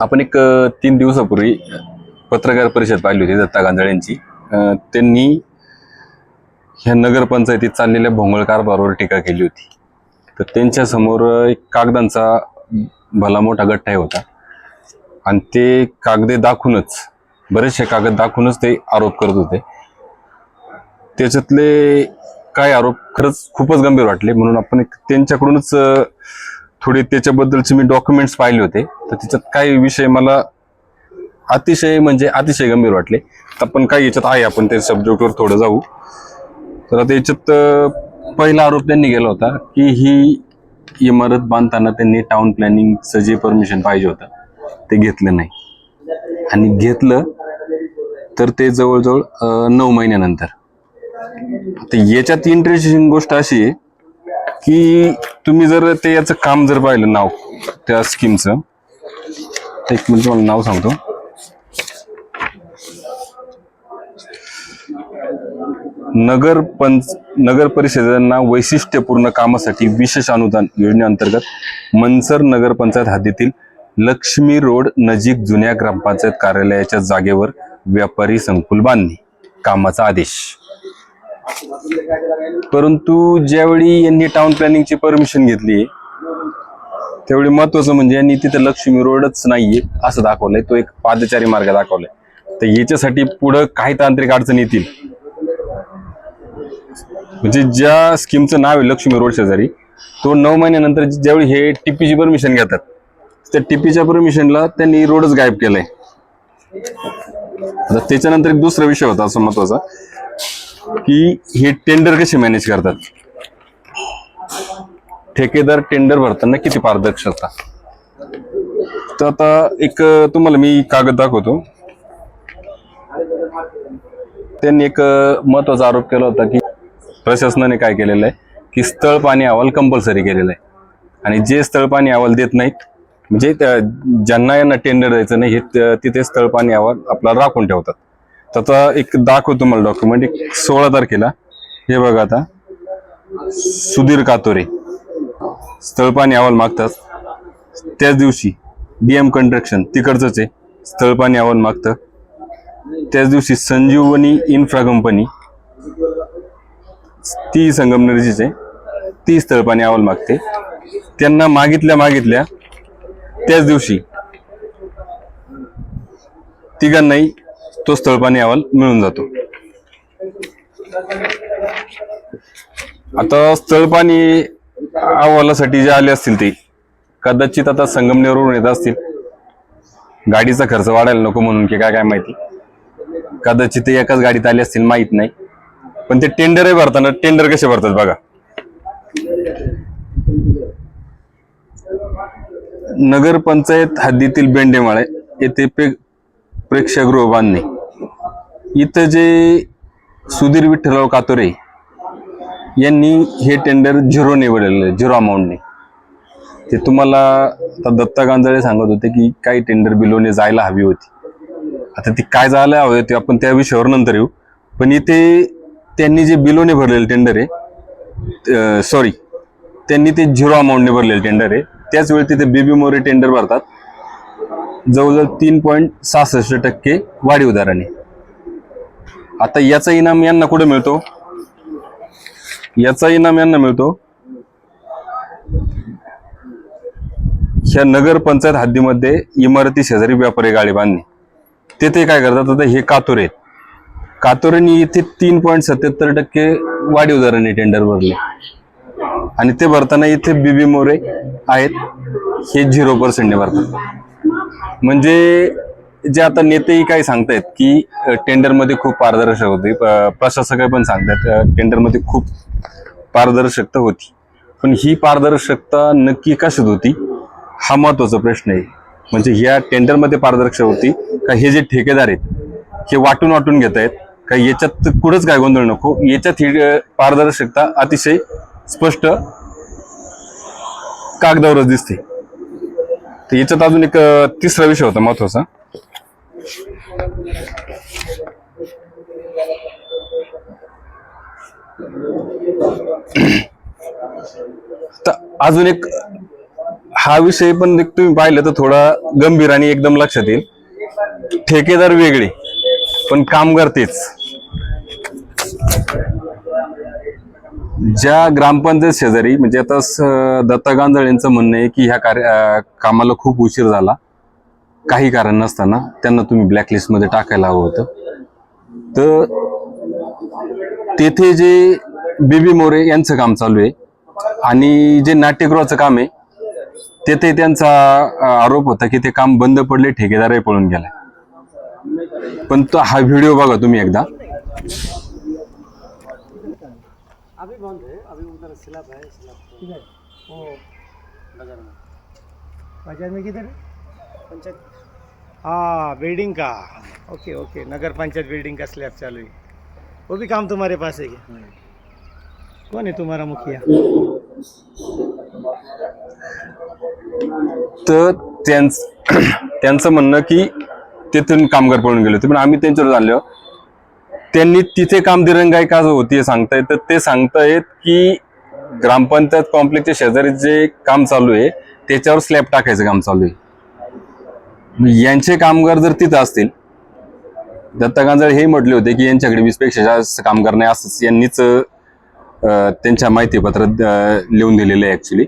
आपण एक तीन दिवसापूर्वी पत्रकार परिषद पाहिली होती दत्ता गांजाळे यांची. त्यांनी ह्या नगरपंचायतीत चाललेल्या भोंगळ कारभारावर टीका केली होती. तर त्यांच्यासमोर एक कागदांचा भला मोठा गठ्ठा होता. आणि ते कागदे दाखवूनच बरेचसे कागद दाखवूनच ते आरोप करत होते. त्याच्यातले काय आरोप खरंच खूपच गंभीर वाटले. म्हणून आपण एक त्यांच्याकडूनच थोडे त्याच्याबद्दलचे मी डॉक्युमेंट्स पाहिले होते. तर त्याच्यात काही विषय मला अतिशय म्हणजे अतिशय गंभीर वाटले. तर आपण काही याच्यात आहे आपण त्या सब्जेक्टवर थोडं जाऊ. तर आता याच्यात पहिला आरोप त्यांनी केला होता की ही इमारत बांधताना त्यांनी टाउन प्लॅनिंगचं जे परमिशन पाहिजे होतं ते घेतलं नाही. आणि घेतलं तर ते जवळजवळ नऊ महिन्यानंतर. तर याच्यात इंटरेस्टिंग गोष्ट अशी आहे की तुम्ही जर ते याचं काम जर पाहिलं नाव त्या स्कीमचं एक मिनिट तुम्हाला नाव सांगतो. नगर पंच नगर परिषदांना वैशिष्ट्यपूर्ण कामासाठी विशेष अनुदान योजनेअंतर्गत मनसर नगरपंचायत हद्दीतील लक्ष्मी रोड नजीक जुन्या ग्रामपंचायत कार्यालयाच्या जागेवर व्यापारी संकुल बांधणे. कामाचा आदेश. परंतु ज्यावेळी यांनी टाउन प्लॅनिंगची परमिशन घेतली त्यावेळी महत्वाचं म्हणजे यांनी तिथे लक्ष्मी रोडच नाहीये असं दाखवलंय. तो एक पादचारी मार्ग दाखवलाय. तर याच्यासाठी पुढं काही तांत्रिक अडचणी येतील. म्हणजे ज्या स्कीमचं नाव आहे लक्ष्मी रोड शेजारी तो नऊ महिन्यानंतर ज्यावेळी हे टीपीची परमिशन घेतात त्या टीपीच्या परमिशनला त्यांनी रोडच गायब केलाय. त्याच्यानंतर एक दुसरा विषय होता असं महत्त्वाचा. की हे टेंडर कसे मॅनेज करतात? ठेकेदार टेंडर भरताना किती पारदर्शकता तर आता एक तुम्हाला मी कागद दाखवतो. त्यांनी एक महत्त्वाचा आरोप केला होता की प्रशासनाने काय केलेलं आहे? की स्थळ पाणी अहवाल कंपल्सरी केलेला आहे. आणि जे स्थळ पाणी अहवाल देत नाहीत म्हणजे ज्यांना यांना टेंडर द्यायचं नाही हे तिथे स्थळ पाणी अहवाल आपला राखून ठेवतात. त्याचा एक दाखवतो मला डॉक्युमेंट एक सोळा तारखेला. हे बघा आता. सुधीर कातोरे. स्थळपाणी अहवाल मागतात. त्याच दिवशी डीएम कंट्रक्शन तिकडचंच आहे. स्थळपाणी अहवाल मागतं. त्याच दिवशी संजीवनी इन्फ्रा कंपनी ती संगमनेरचीच आहे. ती स्थळपाणी अहवाल मागते. त्यांना मागितल्या मागितल्या त्याच दिवशी तिघांनाही तो स्थळपाणी अहवाल मिळून जातो. आता स्थळपाणी अहवालासाठी जे आले असतील ते कदाचित आता संगमनेरवरून येत असतील. गाडीचा खर्च वाढायला नको म्हणून की काय काय माहिती. कदाचित ते एकाच गाडीत आले असतील माहीत नाही. पण ते टेंडरही भरताना टेंडर कसे भरतात बघा. नगरपंचायत हद्दीतील बेंडेमाळे येथे पे प्रेक्षागृह बांधणे इथं जे सुधीर विठ्ठलराव कातोरे यांनी हे टेंडर झिरो निवडलेलं आहे झिरो अमाऊंटने ते तुम्हाला आता दत्ता गांजाळे सांगत होते की काही टेंडर बिलोने जायला हवी होती. आता ती काय जायला हवी होती आपण त्या विषयावर नंतर येऊ. पण इथे त्यांनी जे बिलोने भरलेलं टेंडर आहे सॉरी त्यांनी ते झिरो अमाऊंटने भरलेलं टेंडर आहे. त्याच वेळी तिथे बेबी मोरे टेंडर भरतात. जवळजवळ तीन पॉईंट सहासष्ट टक्के वाढीव दराने. आता याचा इनाम यांना कुठे मिळतो? याचा इनाम यांना मिळतो. ह्या नगर पंचायत हद्दीमध्ये इमारती शेजारी व्यापारी गाडी बांधणे. ते ते काय करतात? आता हे कातोरे कातोरेनी इथे तीन पॉईंट सत्याहत्तर टक्के वाढीव दराने टेंडर भरले. आणि ते भरताना इथे बीबी मोरे आहेत. हे झिरो पर्सेंटने भरतात. म्हणजे जे आता नेतेही काही सांगतायत की टेंडरमध्ये खूप पारदर्शक होती. प्रशासक पण सांगतायत टेंडरमध्ये खूप पारदर्शकता होती. पण ही पारदर्शकता नक्की कशात होती? हा महत्त्वाचा प्रश्न आहे. म्हणजे ह्या टेंडरमध्ये पारदर्शक होती का हे जे ठेकेदार आहेत हे वाटून वाटून घेत आहेत का याच्यात कुठंच काय गोंधळ नको? याच्यात ही पारदर्शकता अतिशय स्पष्ट कागदावरच दिसते. तर याच्यात अजून एक तिसरा विषय होता महत्त्वाचा. तर अजून एक हा विषय पण एक तुम्ही पाहिलं तर थोडा गंभीर आणि एकदम लक्षात येईल. ठेकेदार वेगळे पण कामगार तेच ज्या ग्रामपंचायत शेजारी म्हणजे आता स- दत्ता गांजळ यांचं म्हणणं आहे की ह्या कार्य कामाला खूप उशीर झाला. काही कारण नसताना त्यांना तुम्ही ब्लॅकलिस्टमध्ये टाकायला हवं होतं. तर तेथे जे बीबी मोरे यांचं काम चालू आहे आणि जे नाट्यगृहाचं काम आहे तेथे त्यांचा आरोप होता की ते काम बंद पडले ठेकेदारही पळून गेलाय पण तो हा व्हिडिओ बघा तुम्ही एकदा अभी बंद है अभी उधर स्लैब है स्लैब किधर वो बाजार में बाजार में किधर है पंचायत. हाँ बिल्डिंग का? Okay okay Nagar panchayat building का स्लैब चालू है वो भी काम तुम्हारे पास है क्या कौन है तुम्हारा मुखिया? तर त्यांच त्यांचं म्हणणं की तिथून कामगार पळून गेले. होते पण आम्ही त्यांच्यावर झालो त्यांनी तिथे काम दिरंगाई का होती हे सांगतायत. तर ते सांगतायत की ग्रामपंचायत कॉम्प्लेक्सच्या शेजारी जे काम चालू आहे त्याच्यावर स्लॅब टाकायचं काम चालू आहे. यांचे कामगार जर तिथं असतील दत्ता गांजळ हे म्हटले होते की यांच्याकडे वीसपेक्षा जास्त कामगार नाही असंच यांनीच त्यांच्या माहितीपत्रात लिहून दिलेलं आहे ॲक्च्युली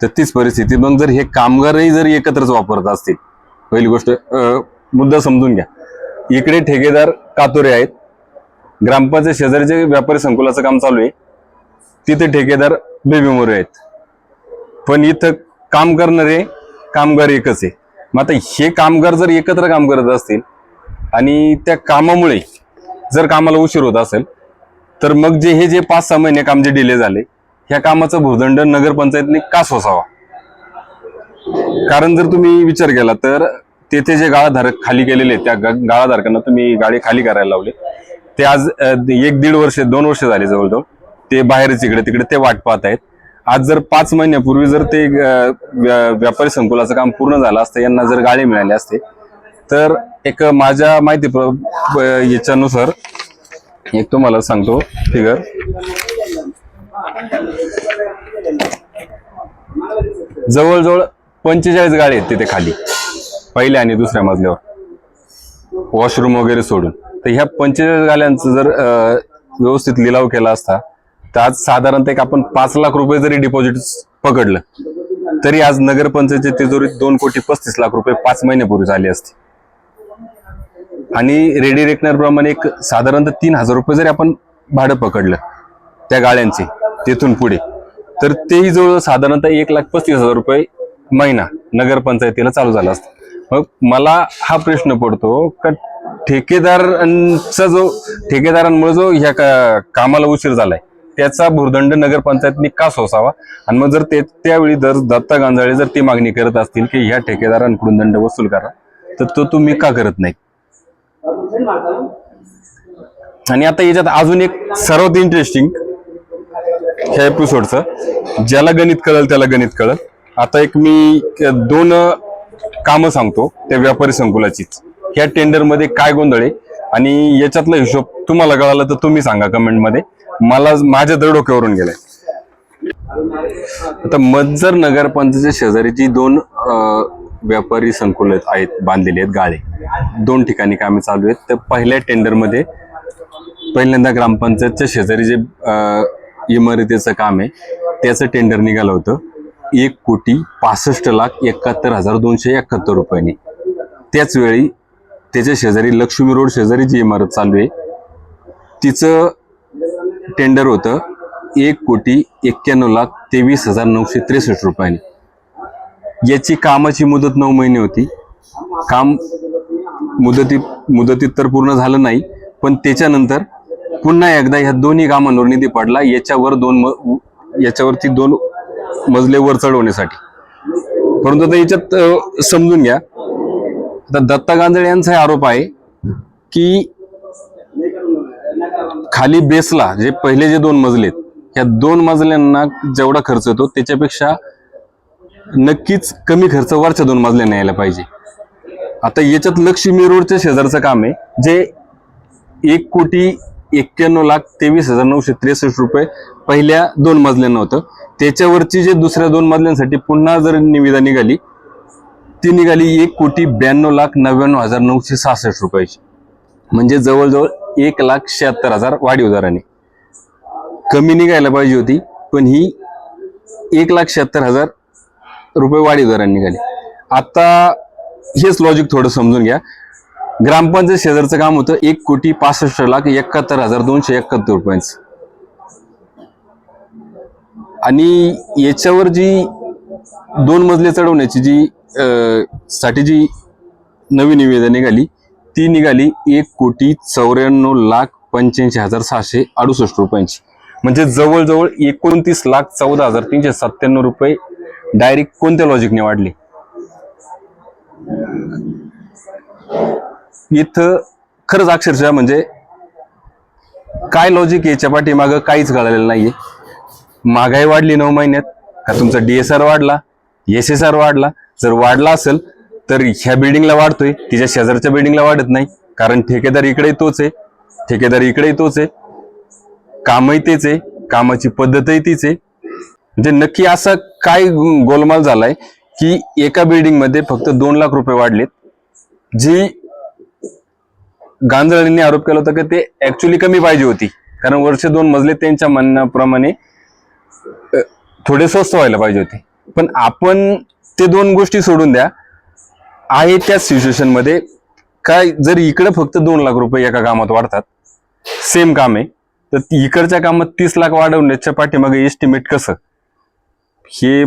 तर तीच परिस्थिती. मग जर हे कामगारही जर एकत्रच वापरत असतील पहिली गोष्ट मुद्दा समजून घ्या. इकडे ठेकेदार कातोरे आहेत. ग्रामपंचायत शेजारीचे व्यापारी संकुलाचं काम चालू आहे तिथे ठेकेदार बेबी मोरे आहेत. पण इथं काम करणारे कामगार एकच आहे. मग आता हे कामगार जर एकत्र काम करत असतील आणि त्या कामामुळे जर कामाला उशीर होत असेल तर मग जे हे जे पाच सहा महिने काम जे डिले झाले ह्या कामाचा भूदंड नगरपंचायतने का सोसावा? कारण जर तुम्ही विचार केला तर तेथे जे गाळाधारक खाली केलेले आहेत, त्या गाळाधारकांना तुम्ही गाडी खाली करायला लावले. ते आज एक दीड वर्ष दोन वर्ष झाले जवळजवळ. ते बाहेरच इकडे तिकडे ते वाट पाहत आहेत. आज जर पाच महिन्यापूर्वी जर ते व्यापारी संकुलाचं काम पूर्ण झालं असतं यांना जर गाळे मिळाले असते तर एक माझ्या माहिती याच्यानुसार एक तुम्हाला सांगतो फिगर. जवळजवळ पंचेचाळीस गाडी आहेत तिथे खाली पहिल्या आणि दुसऱ्या मजल्यावर. वॉशरूम वगैरे सोडून. तर ह्या पंचेचाळीस गाड्यांचं जर व्यवस्थित लिलाव केला असता तर आज साधारणतः एक आपण पाच लाख रुपये जरी डिपॉझिट पकडलं तरी आज नगरपंचायतच्या तिजोरीत दोन कोटी पस्तीस लाख रुपये पाच महिन्यापूर्वी झाले असते. आणि रेडी रेकनरप्रमाणे एक साधारणतः तीन हजार रुपये जरी आपण भाडं पकडलं त्या गाड्यांचे तिथून पुढे तर तेही जवळ साधारणतः एक लाख पस्तीस हजार रुपये महिना नगरपंचायतीला चालू झाला असतं. मग मला हा प्रश्न पडतो का ठेकेदारांचा जो ठेकेदारांमुळे जो ह्या का- कामाला उशीर झालाय त्याचा भुर्दंड नगरपंचायतनी का सोसावा? आणि मग जर ते त्यावेळी जर दत्ता गांजाळे जर ती मागणी करत असतील की ह्या ठेकेदारांकडून दंड वसूल करा तर तो तुम्ही का करत नाही? आणि आता याच्यात अजून एक सर्वात इंटरेस्टिंग ह्या एपिसोडचं ज्याला गणित कळल त्याला गणित कळल. आता एक मी दोन कामं सांगतो त्या व्यापारी संकुलाचीच. ह्या टेंडरमध्ये काय गोंधळ आहे? आणि याच्यातला हिशोब तुम्हाला कळाला तर तुम्ही सांगा कमेंटमध्ये मला माझ्या दर डोक्यावरून गेलाय. आता मज्जर नगरपंचायतच्या शेजारी जी दोन व्यापारी संकुल आहेत बांधलेले आहेत गाळे. दोन ठिकाणी कामे चालू आहेत. तर पहिल्या टेंडरमध्ये पहिल्यांदा ग्रामपंचायतच्या शेजारी जे इमारतीचं काम आहे त्याचं टेंडर निघालं होतं. एक कोटी पासष्ट लाख एकाहत्तर हजार दोनशे एकाहत्तर रुपयांनी. त्याच वेळी त्याच्या शेजारी लक्ष्मी रोड शेजारी जी इमारत चालू आहे तिचं टेंडर होतं. एक कोटी एक्क्याण्णव लाख तेवीस हजार नऊशे त्रेसष्ट रुपयांनी. याची कामाची मुदत नऊ महिने होती. काम मुदती मुदतीत तर पूर्ण झालं नाही पण त्याच्यानंतर पुन्हा एकदा ह्या दोन्ही कामांवर निधी पडला. याच्यावर दोन म- याच्यावरती दोन मजले वर चढवण्यासाठी. परंतु आता याच्यात समजून घ्या. आता दत्ता गांजळे यांचा हे आरोप आहे की खाली बेसला जे पहिले जे दोन मजले आहेत ह्या दोन मजल्यांना जेवढा खर्च येतो त्याच्यापेक्षा नक्कीच कमी खर्च वरच्या दोन मजल्यांना यायला पाहिजे. आता याच्यात लक्ष्मी रोडच्या शेजारचं काम आहे जे एक कोटी एक्क्याण्णव लाख तेवीस हजार नऊशे त्रेसष्ट रुपये पहिल्या दोन मजल्यांना होतं. त्याच्यावरची जे दुसऱ्या दोन मजल्यांसाठी पुन्हा जर निविदा निघाली ती निघाली एक कोटी ब्याण्णव लाख नव्याण्णव हजार नऊशे सहासष्ट रुपयाची. म्हणजे जवळजवळ एक लाख शहात्तर हजार वाढीव दराने. कमी निघायला पाहिजे होती पण ही एक लाख शहात्तर हजार रुपये वाढीव दराने निघाली. आता हेच लॉजिक थोडं समजून घ्या. ग्रामपंचायत शेजारचं काम होतं एक कोटी पासष्ट लाख एकाहत्तर हजार दोनशे एकाहत्तर रुपयांचं. आणि याच्यावर जी दोन मजले चढवण्याची जी साठी जी नवी निवेदन निघाली ती निघाली एक कोटी चौऱ्याण्णव लाख पंच्याऐंशी हजार सहाशे अडुसष्ट रुपयांची. म्हणजे जवळजवळ एकोणतीस लाख चौदा हजार तीनशे सत्त्याण्णव रुपये डायरेक्ट कोणत्या लॉजिकने वाढले? इथं खरंच अक्षरशः म्हणजे काय लॉजिक याच्या पाठीमागं काहीच कळालेलं नाहीये. महागाई वाढली नऊ महिन्यात का तुमचा डीएसआर वाढला एस एस आर वाढला जर वाढला असेल तर ह्या बिल्डिंगला वाढतोय. तिच्या शेजारच्या बिल्डिंगला वाढत नाही. कारण ठेकेदार इकडे तोच आहे. ठेकेदार इकडे तोच आहे. कामही तेच आहे. कामाची पद्धतही तीच आहे. म्हणजे नक्की असा काय गोलमाल झालाय की एका बिल्डिंगमध्ये फक्त दोन लाख रुपये वाढलेत. जी गांजळींनी आरोप केला होता की ते ऍक्च्युली कमी पाहिजे होती. कारण वर्ष दोन मजले त्यांच्या म्हणण्याप्रमाणे थोडे स्वस्त व्हायला पाहिजे होते. पण आपण ते दोन गोष्टी सोडून द्या. आहे त्या सिच्युएशनमध्ये काय जर इकडे फक्त दोन लाख रुपये एका कामात वाढतात सेम काम आहे तर इकडच्या कामात तीस लाख वाढवण्याच्या पाठीमागे एस्टिमेट कसं? हे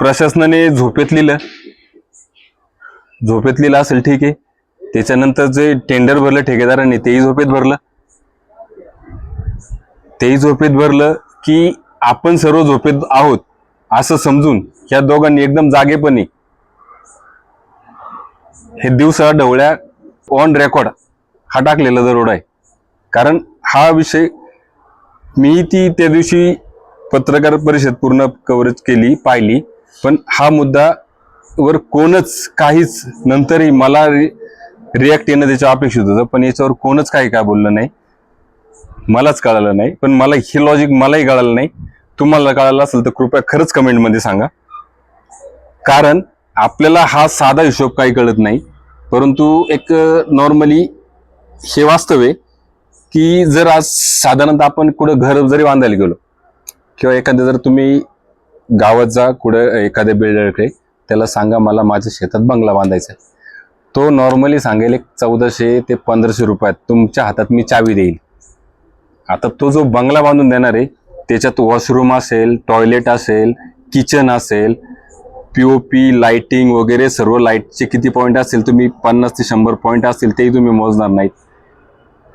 प्रशासनाने झोपेत लिहिलं. झोपेत लिहिलं असेल ठीक आहे. त्याच्यानंतर जे टेंडर भरलं ठेकेदारांनी तेही झोपेत भरलं. तेही झोपेत भरलं की आपण सर्व झोपेत आहोत असं समजून या दोघांनी एकदम जागेपणी हे दिवसा ढवळ्या ऑन रेकॉर्ड हा टाकलेला दरोड आहे. कारण हा विषय मी ती त्या दिवशी पत्रकार परिषद पूर्ण कव्हरेज केली पाहिली. पण हा मुद्दा वर कोणच काहीच नंतरही मला रिॲक्ट येणं त्याच्या अपेक्षित होतं. पण याच्यावर कोणच काही काय बोललं नाही. मलाच कळालं नाही. पण मला हे लॉजिक मलाही कळालं नाही. तुम्हाला कळालं असेल तर कृपया खरंच कमेंटमध्ये सांगा. कारण आपल्याला हा साधा हिशोब काही कळत नाही परंतु एक नॉर्मली हे वास्तव आहे की जर आज साधारणतः आपण कुठं घर जरी बांधायला गेलो किंवा एखाद्या जर तुम्ही गावात जा कुठं एखाद्या बिल्डरकडे त्याला सांगा मला माझ्या शेतात बंगला बांधायचा आहे. तो नॉर्मली सांगेल एक चौदाशे ते पंधराशे रुपयात तुमच्या हातात मी चावी देईल. आता तो जो बंगला बांधून देणार आहे त्याच्यात वॉशरूम असेल टॉयलेट असेल किचन असेल पीओपी लाइटिंग वगैरे सर्व लाईटचे किती पॉईंट असेल तुम्ही पन्नास ते शंभर पॉईंट असतील तेही तुम्ही मोजणार नाहीत.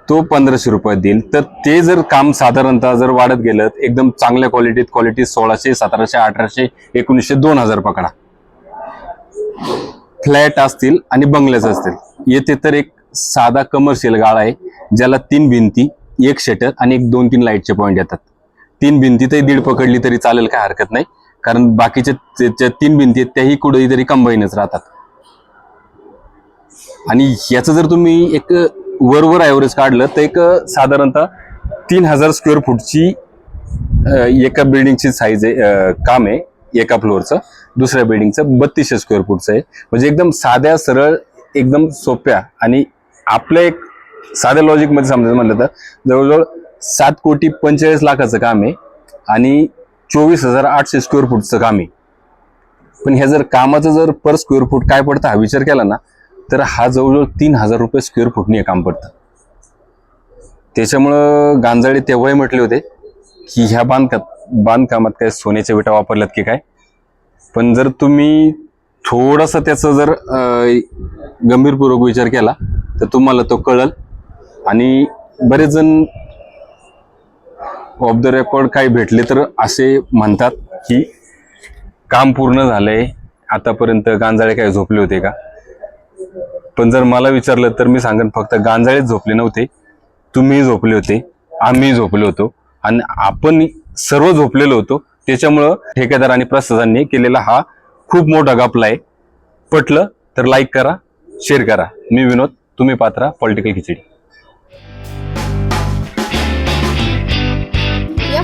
तो पंधराशे रुपये देईल. तर ते जर काम साधारणतः जर वाढत गेलं एकदम चांगल्या क्वालिटीत क्वालिटी सोळाशे सतराशे अठराशे एकोणीसशे दोन हजार पकडा. फ्लॅट असतील आणि बंगल्याच असतील. येथे तर एक साधा कमर्शियल गाळा आहे ज्याला तीन भिंती एक शटर आणि एक दोन तीन लाईटचे पॉईंट येतात. तीन भिंतीतही दीड पकडली तरी चालेल काय हरकत नाही. कारण बाकीच्या ज्या तीन भिंती आहेत त्याही कुठेतरी कंबाईनच राहतात. आणि याचं जर तुम्ही एक वरवर ॲव्हरेज काढलं तर एक साधारणतः तीन हजार स्क्वेअर फूटची एका बिल्डिंगची साईज आहे काम आहे एका फ्लोअरचं दुसऱ्या बिल्डिंगचं बत्तीसशे स्क्वेअर फूटचं आहे. म्हणजे एकदम साध्या सरळ एकदम सोप्या आणि आपल्या एक साध्या लॉजिकमध्ये समजायचं म्हटलं तर जवळजवळ सात कोटी पंचेचाळीस लाखाचं काम आहे. आणि चोवीस हजार आठशे स्क्वेअर फूटचं काम आहे. पण ह्या जर कामाचं जर पर स्क्वेअर फूट काय पडतं हा विचार केला ना तर हा जवळजवळ तीन हजार रुपये स्क्वेअर फूटने काम पडतं. त्याच्यामुळं गांजाळे तेव्हाही म्हटले होते की ह्या बांधकाम बांधकामात काय सोन्याच्या विटा वापरल्यात की काय? पण जर तुम्ही थोडंसं त्याचं जर गंभीरपूर्वक विचार केला तर तुम्हाला तो कळल. आणि बरेच जण ऑफ द रेकॉर्ड काही भेटले तर असे म्हणतात की काम पूर्ण झालंय. आतापर्यंत गांजाळे काय झोपले होते का? पण जर मला विचारलं तर मी सांगेन फक्त गांजाळेच झोपले नव्हते. तुम्ही झोपले होते आम्ही झोपलो होतो. आणि आपण सर्व झोपलेलो होतो. त्याच्यामुळं ठेकेदार आणि प्रशासनाने केलेला हा खूप मोठा गपला आहे. पटलं तर लाईक करा शेअर करा. मी विनोद तुम्ही पात्रा पॉलिटिकल खिचडी